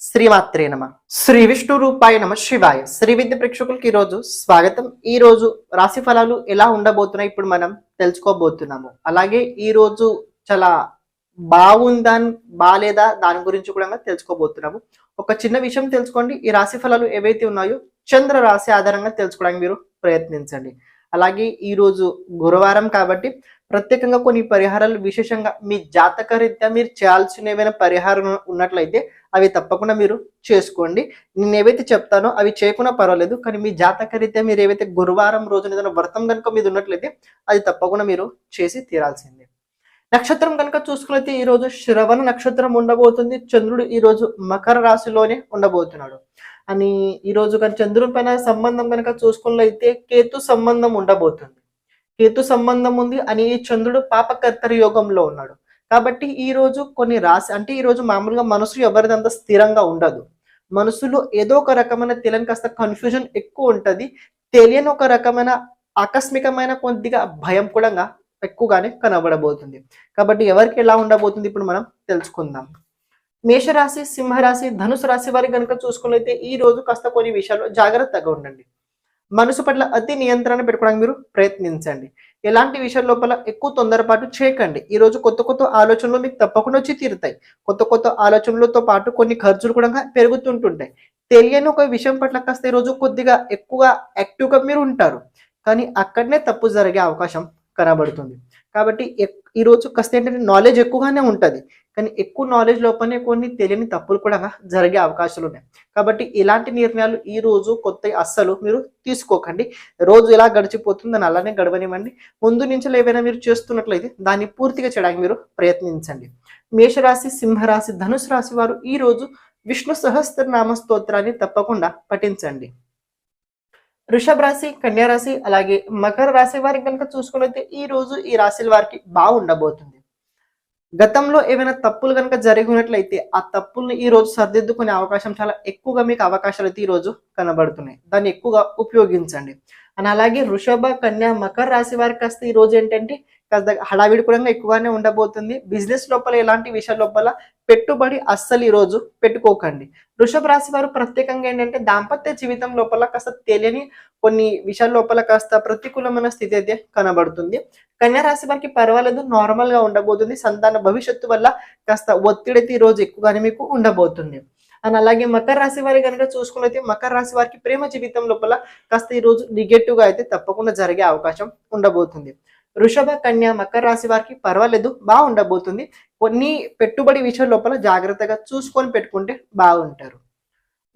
శ్రీమాత్రే నమ. శ్రీ విష్ణు రూపాయ నమ శివాయ. శ్రీ విద్య ప్రేక్షకులకి ఈ రోజు స్వాగతం. ఈ రోజు రాశి ఫలాలు ఎలా ఉండబోతున్నాయి ఇప్పుడు మనం తెలుసుకోబోతున్నాము. అలాగే ఈ రోజు చాలా బాగుందా బాలేదా దాని గురించి కూడా తెలుసుకోబోతున్నాము. ఒక చిన్న విషయం తెలుసుకోండి. ఈ రాశి ఫలాలు ఏవైతే ఉన్నాయో చంద్ర రాశి ఆధారంగా తెలుసుకోవడానికి మీరు ప్రయత్నించండి. అలాగే ఈ రోజు గురువారం కాబట్టి ప్రత్యేకంగా కొన్ని పరిహారాలు విశేషంగా మీ జాతక రీత్యా మీరు చేయాల్సిన ఏమైనా పరిహారం ఉన్నట్లయితే అవి తప్పకుండా మీరు చేసుకోండి. నేను ఏవైతే చెప్తానో అవి చేయకుండా పర్వాలేదు కానీ మీ జాతక రీత్యా మీరు ఏవైతే గురువారం రోజున ఏదైనా వ్రతం కనుక మీద ఉన్నట్లయితే అది తప్పకుండా మీరు చేసి తీరాల్సిందే. నక్షత్రం కనుక చూసుకున్నైతే ఈ రోజు శ్రవణ నక్షత్రం ఉండబోతుంది చంద్రుడు ఈ రోజు మకర రాశిలోనే ఉండబోతున్నాడు. అని ఈ రోజు కానీ చంద్రుని పైన సంబంధం కనుక చూసుకున్నట్లయితే కేతు సంబంధం ఉండబోతుంది. కేతు సంబంధం ఉంది అని చంద్రుడు పాపకర్తరి యోగంలో ఉన్నాడు. కాబట్టి ఈ రోజు కొన్ని రాశి అంటే ఈ రోజు మామూలుగా మనసు ఎవరిదంత స్థిరంగా ఉండదు. మనసులో ఏదో ఒక రకమైన తెలియని కాస్త కన్ఫ్యూజన్ ఎక్కువ ఉంటది. తెలియని ఒక రకమైన ఆకస్మికమైన కొద్దిగా భయం కూడా ఎక్కువగానే కనబడబోతుంది. కాబట్టి ఎవరికి ఎలా ఉండబోతుంది ఇప్పుడు మనం తెలుసుకుందాం. మేషరాశి సింహరాశి ధనుసు రాశి వారికి కనుక చూసుకున్నైతే ఈ రోజు కాస్త కొన్ని విషయాల్లో జాగ్రత్తగా ఉండండి. మనసు పట్ల అతి నియంత్రణ పెట్టుకోవడానికి మీరు ప్రయత్నించండి. ఎలాంటి విషయాల లోపల ఎక్కువ తొందరపాటు చేయకండి. ఈ రోజు కొత్త కొత్త ఆలోచనలు మీకు తప్పకుండా వచ్చి తీరుతాయి. కొత్త కొత్త ఆలోచనలతో పాటు కొన్ని ఖర్చులు కూడా పెరుగుతుంటుంటాయి. తెలియని ఒక విషయం పట్ల కాస్త ఈరోజు రోజు కొద్దిగా ఎక్కువగా యాక్టివ్గా మీరు ఉంటారు. కానీ అక్కడనే తప్పు జరిగే అవకాశం కనబడుతుంది. కాబట్టి ఈరోజు ఈ రోజు కాస్త ఏంటంటే నాలెడ్జ్ ఎక్కువగానే ఉంటుంది. కానీ ఎక్కువ నాలెడ్జ్ లోపలనే కొన్ని తెలియని తప్పులు కూడా జరిగే అవకాశాలు ఉన్నాయి. కాబట్టి ఇలాంటి నిర్ణయాలు ఈ రోజు కొత్త అస్సలు మీరు తీసుకోకండి. రోజు ఎలా గడిచిపోతుంది దాన్ని అలానే గడవనివ్వండి. ముందు నుంచి ఏవైనా మీరు చేస్తున్నట్లయితే దాన్ని పూర్తిగా చేయడానికి మీరు ప్రయత్నించండి. మేషరాశి సింహరాశి ధనుసు రాశి వారు ఈ రోజు విష్ణు సహస్రనామ స్తోత్రాన్ని తప్పకుండా పఠించండి. వృషభ రాశి కన్యా రాశి అలాగే మకర రాశి వారికి కనుక చూసుకున్నట్లయితే ఈ రోజు ఈ రాశుల వారికి బాగుండబోతుంది. గతంలో ఏమైనా తప్పులు కనుక జరిగి ఉన్నట్లయితే ఆ తప్పుల్ని ఈ రోజు సరిదిద్దుకునే అవకాశం చాలా ఎక్కువగా మీకు అవకాశాలు అయితే ఈ రోజు కనబడుతున్నాయి. దాన్ని ఎక్కువగా ఉపయోగించండి. అని అలాగే వృషభ కన్యా మకర రాశి వారికి కాస్త ఈ రోజు ఏంటంటే కాస్త హడావిడి కూడా ఎక్కువగానే ఉండబోతుంది. బిజినెస్ లోపల ఎలాంటి విషయాల లోపల పెట్టుబడి అస్సలు ఈ రోజు పెట్టుకోకండి. వృషభ రాశి వారు ప్రత్యేకంగా ఏంటంటే దాంపత్య జీవితం లోపల కాస్త తెలియని కొన్ని విషయాల లోపల కాస్త ప్రతికూలమైన స్థితి అయితే కనబడుతుంది. కన్యా రాశి వారికి పర్వాలేదు నార్మల్గా ఉండబోతుంది. సంతాన భవిష్యత్తు వల్ల కాస్త ఒత్తిడి అయితే రోజు ఎక్కువగానే మీకు ఉండబోతుంది. అండ్ అలాగే మకర రాశి వారి కనుక చూసుకున్నైతే మకర రాశి వారికి ప్రేమ జీవితం లోపల కాస్త ఈ రోజు నెగటివ్గా అయితే తప్పకుండా జరిగే అవకాశం ఉండబోతుంది. వృషభ కన్య మకర రాశి వారికి పర్వాలేదు బాగుండబోతుంది. కొన్ని పెట్టుబడి విషయం లోపల జాగ్రత్తగా చూసుకొని పెట్టుకుంటే బాగుంటారు.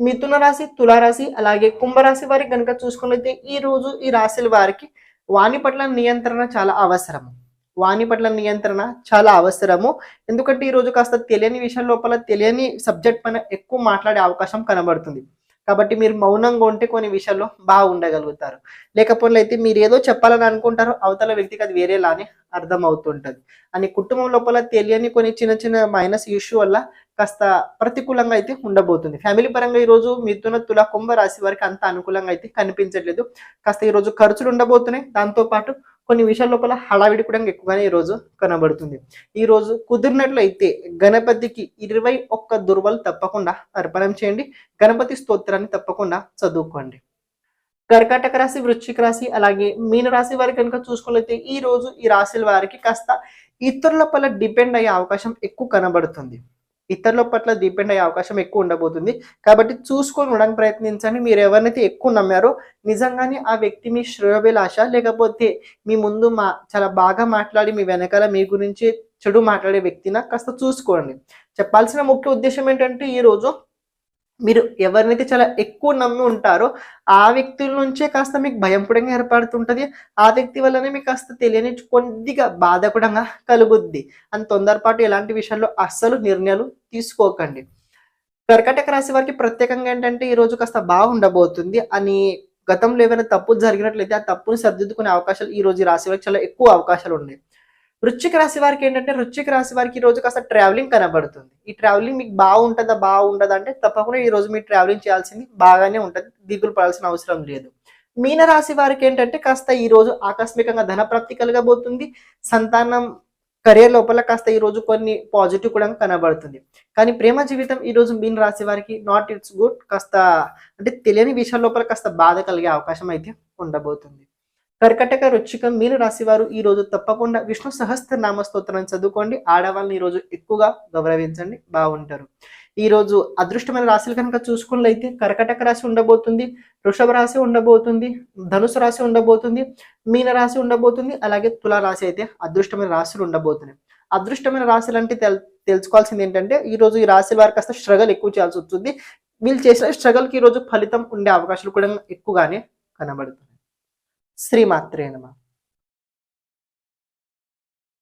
మిథున రాశి తులారాశి అలాగే కుంభరాశి వారికి కనుక చూసుకున్నట్లయితే ఈ రోజు ఈ రాశుల వారికి వాణి పట్ల నియంత్రణ చాలా అవసరము. వాణి పట్ల నియంత్రణ చాలా అవసరము. ఎందుకంటే ఈ రోజు కాస్త తెలియని విషయం లోపల తెలియని సబ్జెక్ట్ పైన ఎక్కువ మాట్లాడే అవకాశం కనబడుతుంది. కాబట్టి మీరు మౌనంగా ఉంటే కొన్ని విషయాల్లో బాగా ఉండగలుగుతారు లేకపోతే అయితే మీరు ఏదో చెప్పాలని అనుకుంటారో అవతల వ్యక్తికి అది వేరేలానే అర్థం అవుతుంటది అని కుటుంబం లోపల తెలియని కొన్ని చిన్న చిన్న మైనస్ ఇష్యూ వల్ల కాస్త ప్రతికూలంగా అయితే ఉండబోతుంది. ఫ్యామిలీ పరంగా ఈ రోజు మిథున తుల కుంభ రాశి వారికి అంత అనుకూలంగా అయితే కనిపించట్లేదు. కాస్త ఈ రోజు ఖర్చులు ఉండబోతున్నాయి. దాంతో పాటు కొన్ని విషయాల లోపల హడావిడి కూడా ఎక్కువగానే ఈ రోజు కనబడుతుంది. ఈ రోజు కుదిరినట్లయితే గణపతికి ఇరవై ఒక్క దుర్వలు తప్పకుండా అర్పణం చేయండి. గణపతి స్తోత్రాన్ని తప్పకుండా చదువుకోండి. కర్కాటక రాశి వృశ్చిక రాశి అలాగే మీన రాశి వారికి కనుక చూసుకున్నట్లయితే ఈ రోజు ఈ రాశుల వారికి కాస్త ఇతరుల పట్ల డిపెండ్ అయ్యే అవకాశం ఎక్కువ కనబడుతుంది. ఇతరుల పట్ల డిపెండ్ అయ్యే అవకాశం ఎక్కువ ఉండబోతుంది. కాబట్టి చూసుకొని ఉండడానికి ప్రయత్నించండి. మీరు ఎవరినైతే ఎక్కువ నమ్మారో నిజంగానే ఆ వ్యక్తి మీ శ్రేయోభిలాష లేకపోతే మీ ముందు మా చాలా బాగా మాట్లాడి మీ వెనకాల మీ గురించి చెడు మాట్లాడే వ్యక్తిన కాస్త చూసుకోండి. చెప్పాల్సిన ముఖ్య ఉద్దేశం ఏంటంటే ఈ రోజు మీరు ఎవరినైతే చాలా ఎక్కువ నమ్మి ఉంటారో ఆ వ్యక్తుల నుంచే కాస్త మీకు భయం కూడా ఏర్పడుతుంటది. ఆ వ్యక్తి వల్లనే మీకు కాస్త తెలియని కొద్దిగా బాధ కూడా కలుగుద్ది. అని తొందరపాటు ఎలాంటి విషయాల్లో అస్సలు నిర్ణయాలు తీసుకోకండి. కర్కటక రాశి వారికి ప్రత్యేకంగా ఏంటంటే ఈ రోజు కాస్త బాగుండబోతుంది అని గతంలో ఏమైనా తప్పు జరిగినట్లయితే ఆ తప్పును సరిదిద్దుకునే అవకాశాలు ఈ రోజు రాశి వారికి చాలా ఎక్కువ అవకాశాలు ఉన్నాయి. వృశ్చిక రాశి వారికి ఏంటంటే వృశ్చిక రాశి వారికి ఈ రోజు కాస్త ట్రావెలింగ్ కనబడుతుంది. ఈ ట్రావెలింగ్ మీకు బాగుంటుందా బాగుండదా అంటే తప్పకుండా ఈ రోజు మీరు ట్రావెలింగ్ చేయాల్సింది బాగానే ఉంటుంది. దిగులు పడాల్సిన అవసరం లేదు. మీన రాశి వారికి ఏంటంటే కాస్త ఈ రోజు ఆకస్మికంగా ధనప్రాప్తి కలగబోతుంది. సంతానం కెరియర్ లోపల కాస్త ఈ రోజు కొన్ని పాజిటివ్ కూడా కనబడుతుంది. కానీ ప్రేమ జీవితం ఈ రోజు మీన రాశి వారికి నాట్ ఇట్స్ గుడ్ కాస్త అంటే తెలియని విషయాల లోపల కాస్త బాధ కలిగే అవకాశం అయితే ఉండబోతుంది. కర్కటక రుచికం మీన రాశి వారు ఈ రోజు తప్పకుండా విష్ణు సహస్ర నామ స్తోత్రాన్ని చదువుకోండి. ఆడవాళ్ళని ఈ రోజు ఎక్కువగా గౌరవించండి. బాగుంటారు. ఈ రోజు అదృష్టమైన రాశులు కనుక చూసుకున్నట్లయితే కర్కటక రాశి ఉండబోతుంది వృషభ రాశి ఉండబోతుంది ధనుసు రాశి ఉండబోతుంది మీన రాశి ఉండబోతుంది అలాగే తుల రాశి అయితే అదృష్టమైన రాశులు ఉండబోతున్నాయి. అదృష్టమైన రాశులు అంటే తెల్ తెలుసుకోవాల్సింది ఏంటంటే ఈ రోజు ఈ రాశుల వారికి కాస్త స్ట్రగల్ ఎక్కువ చేయాల్సి వస్తుంది. వీళ్ళు చేసిన స్ట్రగల్కి రోజు ఫలితం ఉండే అవకాశాలు కూడా ఎక్కువగానే కనబడుతుంది శ్రీమాత్రే నమ.